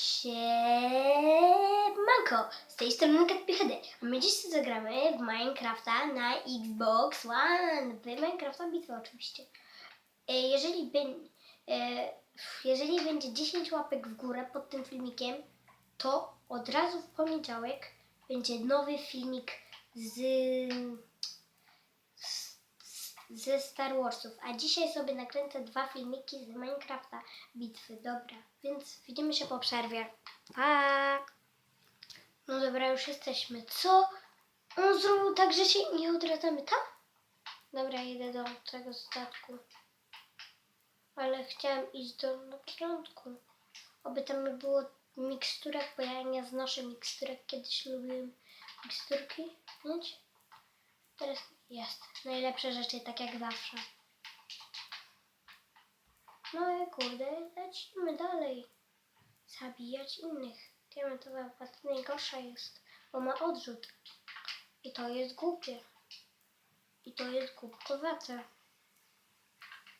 Siemanko, z tej strony KatPHD. A my dziś zagramy w Minecrafta na Xbox One. W Minecrafta bitwę oczywiście. E, Jeżeli, e, jeżeli będzie 10 łapek w górę pod tym filmikiem, to od razu w poniedziałek będzie nowy filmik z, ze Star Warsów. A dzisiaj sobie nakręcę dwa filmiki z Minecrafta bitwy. Dobra, więc widzimy się po przerwie. Pa! No dobra, już jesteśmy. Co? On zrobił tak, że się nie odradzamy tam? Dobra, idę do tego statku. Ale chciałam iść do na początku. Oby tam nie było miksturek, bo ja nie znoszę miksturek. Kiedyś lubiłem miksturki mieć. Teraz jest. Najlepsze rzeczy, tak jak zawsze. No i kurde, lecimy dalej. Zabijać innych. Diamentowa płat najgorsza jest, bo ma odrzut. I to jest głupie. I to jest głupkowate.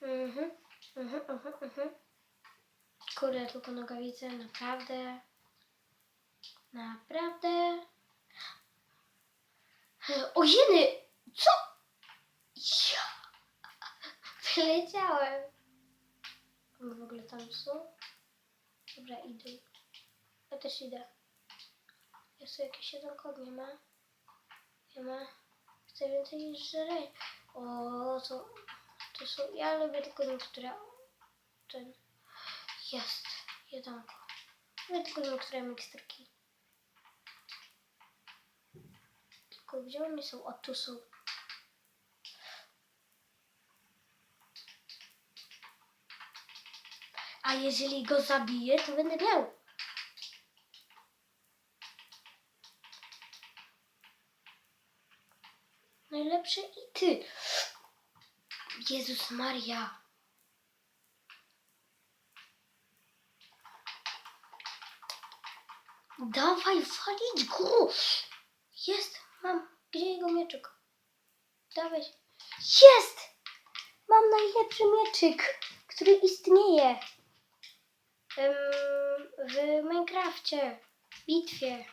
Mhm, mhm, mhm, mhm. Kurde, tylko nogawice, naprawdę. Naprawdę. O jeny! Co? Ja! Wyleciałem. One w ogóle tam są? Dobra, idę. Ja też idę. Jest tu jakieś jedzonko? Nie ma. Nie ma. Chcę więcej żreć. O, to, to są... Ja lubię tylko niektóre... Ten... Jest. Jedzonko. Lubię tylko niektóre miksturki. Tylko gdzie one są? O, tu są. A jeżeli go zabiję, to będę miał. Najlepsze i ty. Jezus Maria. Dawaj, walić go. Jest, mam. Gdzie jego mieczyk? Dawaj. Jest! Mam najlepszy mieczyk, który istnieje. W Minecrafcie, bitwie.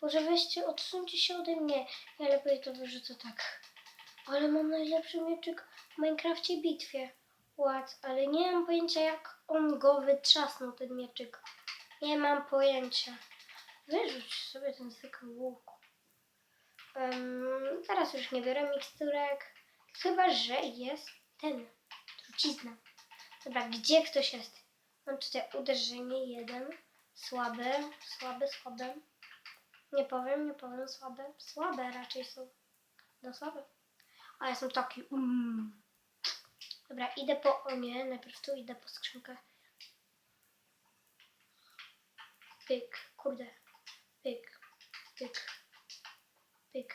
Boże, weźcie, odsuńcie się ode mnie. Ja lepiej to wyrzucę tak. Ale mam najlepszy mieczyk w Minecrafcie bitwie. Ład, ale nie mam pojęcia, jak on go wytrzasnął, ten mieczyk. Nie mam pojęcia. Wyrzuć sobie ten zwykły łuk. Em, teraz już nie biorę miksturek. Chyba, że jest ten. Trucizna. Dobra, gdzie ktoś jest? Mam tutaj uderzenie jeden. Słabe, słabe, słabe. Nie powiem, nie powiem, słabe. Słabe raczej są. No słabe. A ja jestem taki. Mm. Dobra, idę po. O nie, najpierw tu idę po skrzynkę. Pyk, kurde. Pyk, pyk, pyk.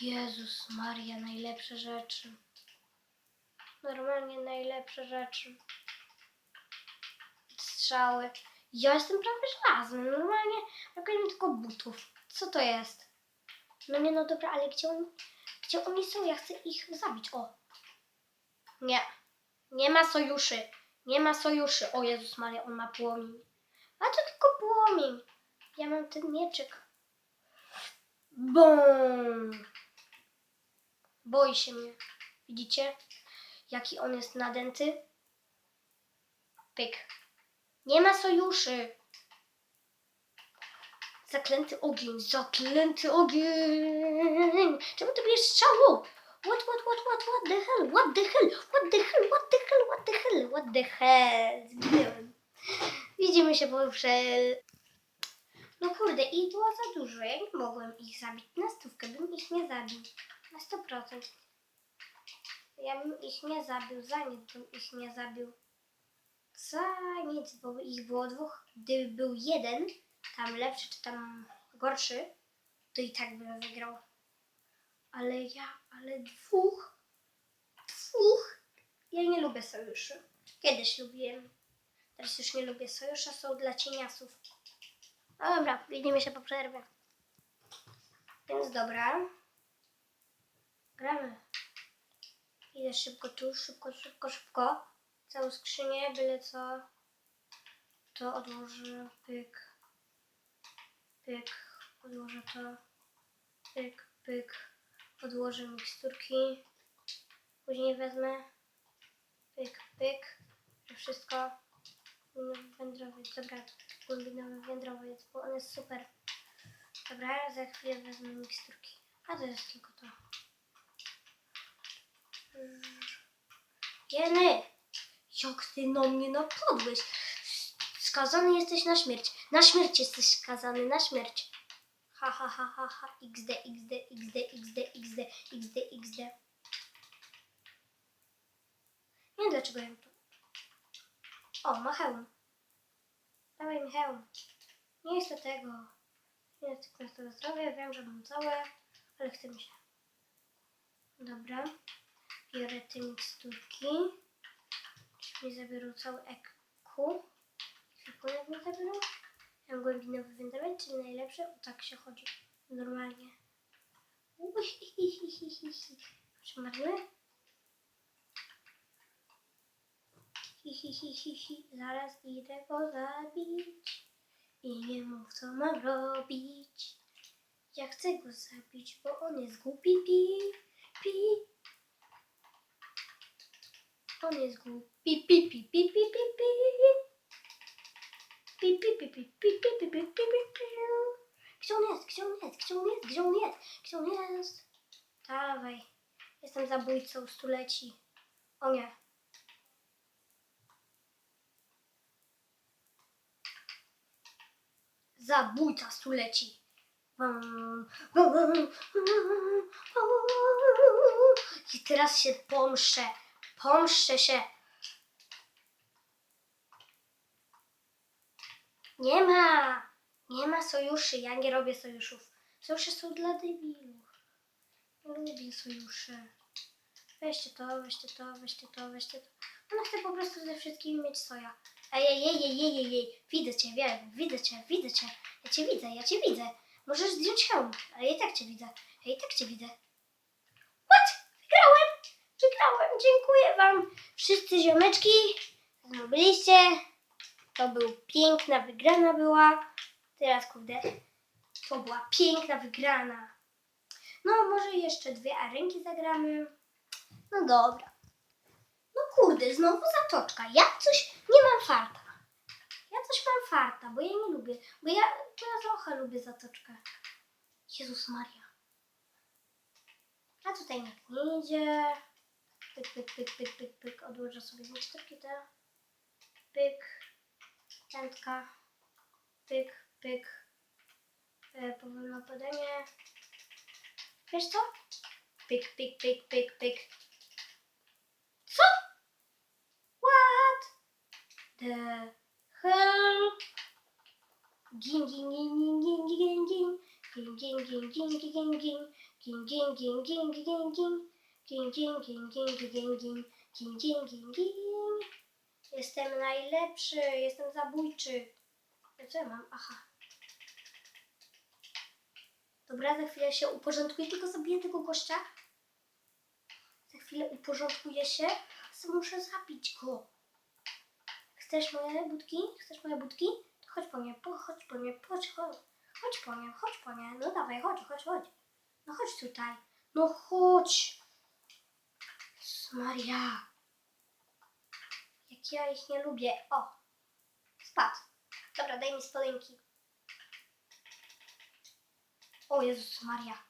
Jezus Maria, najlepsze rzeczy. Normalnie najlepsze rzeczy. Strzały. Ja jestem prawie żelazny. Normalnie brakuje mi tylko butów. Co to jest? No nie, no dobra, ale gdzie oni, gdzie oni są? Ja chcę ich zabić. O. Nie. Nie ma sojuszy. Nie ma sojuszy. O Jezus Maria, on ma płomień. A to tylko płomień. Ja mam ten mieczyk. Bum. Boi się mnie. Widzicie? Jaki on jest nadęty? Pyk. Nie ma sojuszy. Zaklęty ogień, zaklęty ogień. Czemu ty bierzesz strzało? What, what, what, what, what the hell, what the hell, what the hell, what the hell, what the hell, what the hell. Zginąłem. Widzimy się pojutrze. No kurde, ich było za dużo. Ja nie mogłem ich zabić. Na stówkę bym ich nie zabił. Na 100%. Ja bym ich nie zabił, za nic bym ich nie zabił. Za nic, bo ich było dwóch. Gdyby był jeden, tam lepszy czy tam gorszy, to i tak bym wygrał. Ale ja, ale dwóch, dwóch. Ja nie lubię sojuszy. Kiedyś lubiłem. Teraz już nie lubię. Sojusze są dla cieniasów. No dobra, widzimy się po przerwie. Więc dobra. Gramy. Idę szybko tu, szybko, szybko, szybko. Całą skrzynię, byle co. to odłożę, pyk, pyk, odłożę to, pyk, pyk, odłożę miksturki, później wezmę, pyk, pyk, to wszystko, wędrowiec, dobra, głębinowy wędrowiec, bo on jest super. Dobra, za chwilę wezmę miksturki, a to jest tylko to. Jeny! Jak ty na mnie napadłeś? Skazany jesteś na śmierć. Na śmierć jesteś skazany, na śmierć. Ha, ha, ha, ha, ha. XD, XD, XD, XD, XD, XD, XD. Nie wiem dlaczego ja to... O, ma hełm. Dawaj mi hełm. Nie jest to tego. Nie jest tylko tego zdrowia. Wiem, że mam całe, ale chce mi się. Dobra. Biorę te miksturki. Mi zabiorą cały EQ? Ekwipunek mi zabiorą? Ja mam głębinowy wędrowiec, czyli najlepsze? O tak się chodzi. Normalnie. Czy hi. Zaraz idę go zabić. I nie mów, co mam robić. Ja chcę go zabić, bo on jest głupi, pi, pi. On jest głupi, pi, pi, pi, pi, pi, pi. Pi, pi, pi, pi, pi, pi, pi, pi, pi, pi, pi. Gdzie on jest? Gdzie on jest? Gdzie on jest? Gdzie on jest? Gdzie on jest? Dawaj. Jestem zabójcą stuleci. O nie. Zabójca stuleci. I teraz się pomszczę. Pomszczę się. Nie ma. Nie ma sojuszy. Ja nie robię sojuszów. Sojusze są dla debilów. Lubię sojuszy. Weźcie to, weźcie to, weźcie to, weźcie to. Ona chce po prostu ze wszystkimi mieć soja. Ej, ej, ej, ej, ej, ej. Widzę cię, wiem, widzę cię, widzę cię. Ja cię widzę, ja cię widzę. Możesz zdjąć hełm, ale i tak cię widzę. Ja i tak cię widzę. Wygrałem! Dziękuję wam wszyscy ziomeczki. Zrobiliście. To był piękna wygrana była. Teraz kurde. To była piękna wygrana. No może jeszcze dwie arenki zagramy. No dobra. No kurde, znowu zatoczka. Ja coś nie mam farta. Ja coś mam farta, bo ja nie lubię. Bo ja, bo ja trochę lubię zatoczkę. Jezus Maria. A tutaj nikt nie idzie. Pyk, pyk, pyk, pyk, pyk, pyk. Odłożę sobie miksturki te. Pyk. Pętka. Pyk, pyk. E, powolne podanie. Wiesz co? Pyk, pyk, pyk, pyk, pyk. Co? What? The hell? Gin, gin, gin, gin, gin, gin, gin. Gin, gin, gin, gin, gin, gin, gin. Gin, gin, gin, gin, gin, gin gin, gin, gin, gin, gin, gin, gin, gin, gin. Jestem najlepszy, jestem zabójczy. A Co ja mam? Aha. Dobra, za chwilę się uporządkuję, tylko zabiję tego gościa. Za chwilę uporządkuję się, muszę zabić go. Chcesz moje budki? Chcesz moje budki? To chodź po mnie, po, chodź po mnie, chodź, chodź. Chodź po mnie, chodź po mnie. No dawaj, chodź, chodź, chodź. No chodź tutaj. No chodź. Maria. Jak ja ich nie lubię. O, spadł. Dobra, daj mi spodenki. O Jezus Maria.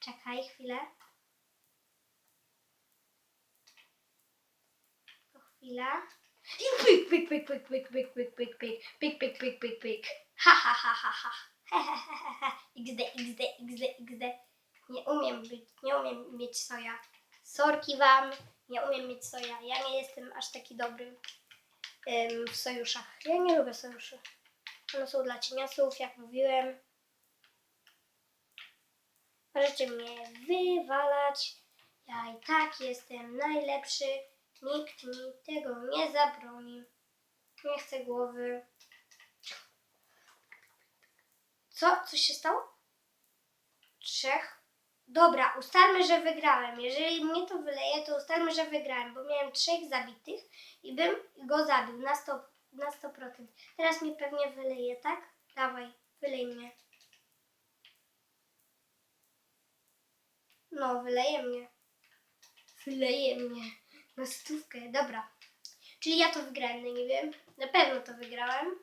Czekaj chwilę. To chwila. I pyk, pyk, pyk, pyk, pyk, pyk, pyk, pyk, pyk, pyk, pyk, pyk, pyk, pyk. Ha, ha, ha, ha, ha. XD, XD, XD, XD. Nie umiem być, nie umiem mieć soja. Sorki wam, nie umiem mieć soja. Ja nie jestem aż taki dobry w sojuszach. Ja nie lubię sojuszy. One są dla cieniasów, jak mówiłem. Możecie mnie wywalać. Ja i tak jestem najlepszy. Nikt mi tego nie zabroni. Nie chcę głowy. Co? Coś się stało? Trzech Dobra, ustalmy, że wygrałem. Jeżeli mnie to wyleje, to ustalmy, że wygrałem, bo miałem trzech zabitych i bym go zabił na 100%. Na 100%. Teraz mnie pewnie wyleje, tak? Dawaj, wylej mnie. No, wyleje mnie. Wyleje mnie. Na stówkę, dobra. Czyli ja to wygrałem, no nie wiem. Na pewno to wygrałem.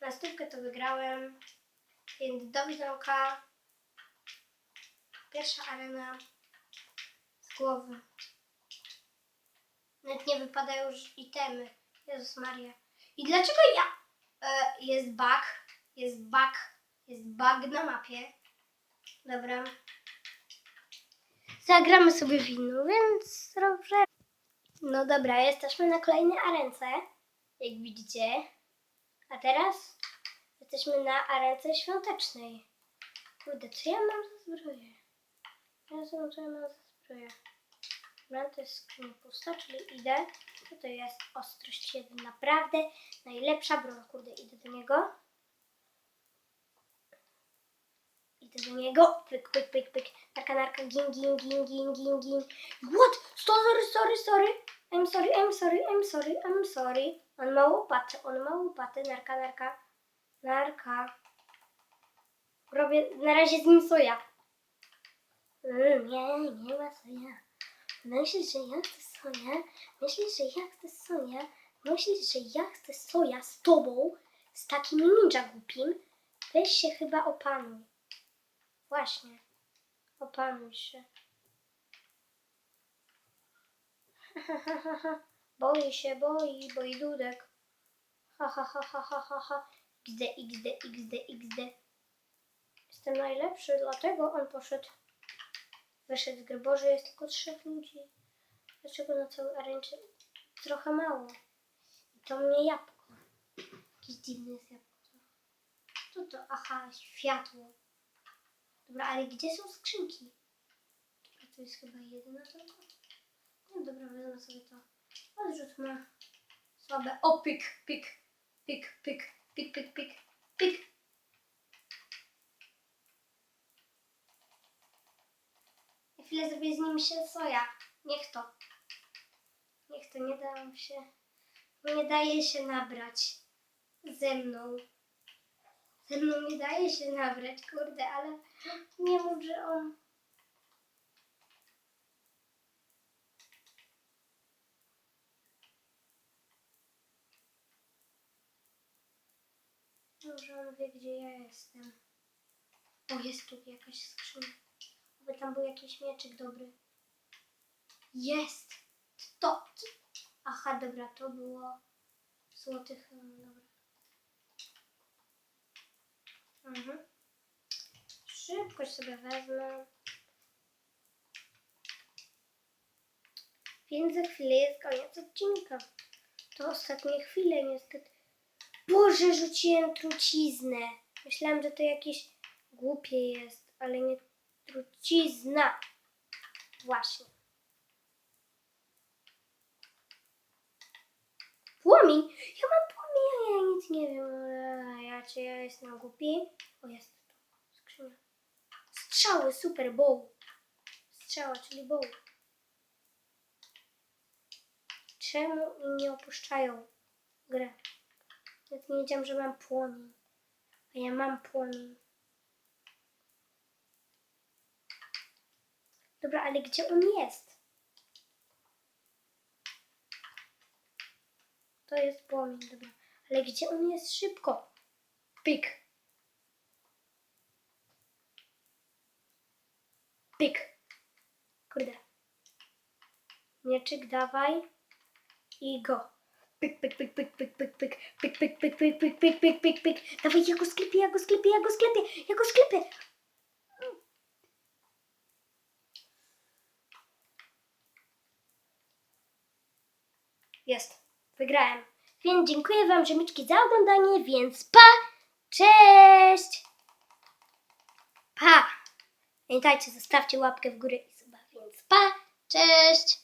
Na stówkę to wygrałem. Więc do widzonka. Pierwsza arena z głowy. Nawet nie wypadają już itemy. Jezus Maria. I dlaczego ja... E, jest bug. Jest bug. Jest bug na mapie. Dobra. Zagramy sobie w inną, więc dobrze. No dobra, jesteśmy na kolejnej arence. Jak widzicie. A teraz jesteśmy na arence świątecznej. Kurde, co ja mam za zbroję? Ja mam za zbroję. Dobra, to jest skrzynia pusta, czyli idę. Tutaj jest ostrość 1, naprawdę najlepsza broń. Kurde, idę do niego. Idę do niego. Pyk, pyk, pyk, pyk. Narka, narka, gin, gin, gin, gin, gin, gin. What? Sorry, sorry, sorry. I'm sorry, I'm sorry, I'm sorry, I'm sorry. On ma łopatę, on ma łopatę. Narka, narka. Narka. Robię na razie z nim soja. Mm, nie, nie ma soja. Myślisz, że ja chcę soja? Myślisz, że ja chcę soja? Myślisz, że ja chcę soja z tobą? Z takim ninja głupim? Weź się chyba opanuj. Właśnie. Opanuj się. Boi się, boi, boi dudek. Ha, ha, ha, ha, ha, ha. XD, XD, XD, XD. Jestem najlepszy, dlatego on poszedł. Wyszedł gry. Boże, jest tylko trzech ludzi. Dlaczego na całej arenie trochę mało? I to mnie jabłko. Jakieś dziwne jest jabłko. Co to? Aha, światło. Dobra, ale gdzie są skrzynki? Dobra, to jest chyba jedna tylko. No dobra, wezmę sobie to. Odrzućmy. Słabe. O, pyk, pyk, pyk, pyk, pyk, pyk, pyk, pyk. Chwilę zrobię z nim się soja. Niech to. Niech to, nie dam się. Nie daje się nabrać. Ze mną. Ze mną nie daje się nabrać, kurde, ale nie mów, że on... Może on wie, gdzie ja jestem. O, jest tu jakaś skrzynia. Aby tam był jakiś mieczyk dobry. Jest! To! Aha, dobra, to było złotych. mm, Dobra. Mhm. Szybko sobie wezmę. Więc za chwilę jest koniec odcinka. To ostatnie chwile niestety. Boże, rzuciłem truciznę. Myślałam, że to jakieś głupie jest, ale nie trucizna. Właśnie. Płomień? Ja mam płomień, ja nic nie wiem. A ja czy ja jestem głupi? O, jest tu. Skrzynia. Strzały, super, bow. Strzała, czyli bow. Czemu nie opuszczają grę? Nawet nie wiedziałam, że mam płomień. A ja mam płomień. Dobra, ale gdzie on jest? To jest płomień, dobra. Ale gdzie on jest? Szybko. Pyk. Pyk. Kurde. Mieczyk dawaj. I go. Pyk, pyk, pyk, pyk, pyk, pyk, pyk, pyk, pyk, pyk, pyk, pyk, pyk, pyk, pyk, pyk. Dawaj, ja go sklepię, ja go sklepię, ja go. Jest. Wygrałem. Więc dziękuję Wam, rzemiczki, za oglądanie, więc pa! Cześć! Pa! Pamiętajcie, zostawcie łapkę w górę i suba, więc pa! Cześć!